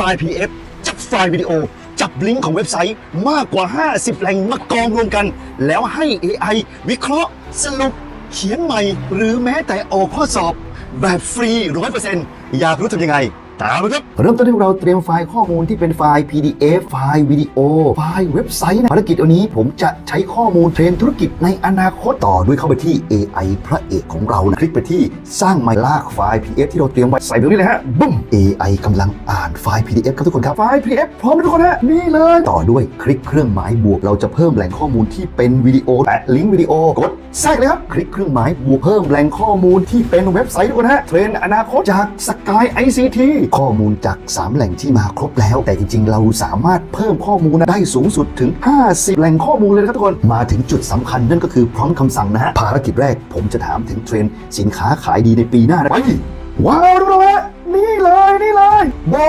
ฟล์ PDF จับไฟล์วิดีโอ จับลิงก์ของเว็บไซต์มากกว่า 50 แหล่งมากองรวมกัน แล้วให้ AI วิเคราะห์ สรุป เขียนใหม่ หรือแม้แต่ออกข้อสอบ แบบฟรี 100%อยากรู้ทำยังไง ตามครับ เริ่มต้นที่เราเตรียมไฟล์ข้อมูลที่เป็นไฟล์ PDF ไฟล์วิดีโอ ไฟล์เว็บไซต์นะภารกิจวันนี้ผมจะใช้ข้อมูลเทรนธุรกิจในอนาคตต่อด้วยเข้าไปที่ AI พระเอกของเรานะคลิกไปที่สร้างไมลากไฟล์ PDF ที่เราเตรียมไว้ใส่ตรงนี้เลยฮะบึ้ม AI กำลังอ่านไฟล์ PDF ครับทุกคนครับไฟล์ PDF พร้อมทุกคนฮะนี่เลย ต่อด้วยคลิกเครื่องหมายบวกเราจะเพิ่มแหล่งข้อมูลที่เป็นวิดีโอแปะลิงก์วิดีโอกดแทรกเลยครับคลิกเครื่องหมายบวกเพิ่มแหล่งข้อมูลที่เป็นเว็บไซต์ทุกคนฮะเทรนอนาคตจากสกาย ICT ข้อมูลจาก 3 แหล่งที่มาครบแล้ว แต่จริง ๆ เราสามารถเพิ่มข้อมูลได้สูงสุดถึง 50 แหล่งข้อมูลเลยนะครับทุกคน มาถึงจุดสำคัญนั่นก็คือพร้อมคำสั่งนะฮะภารกิจแรกผมจะถามถึงเทรนด์สินค้าขายดีในปีหน้านะไปว้าวทุกคนฮะเลยนี่เลย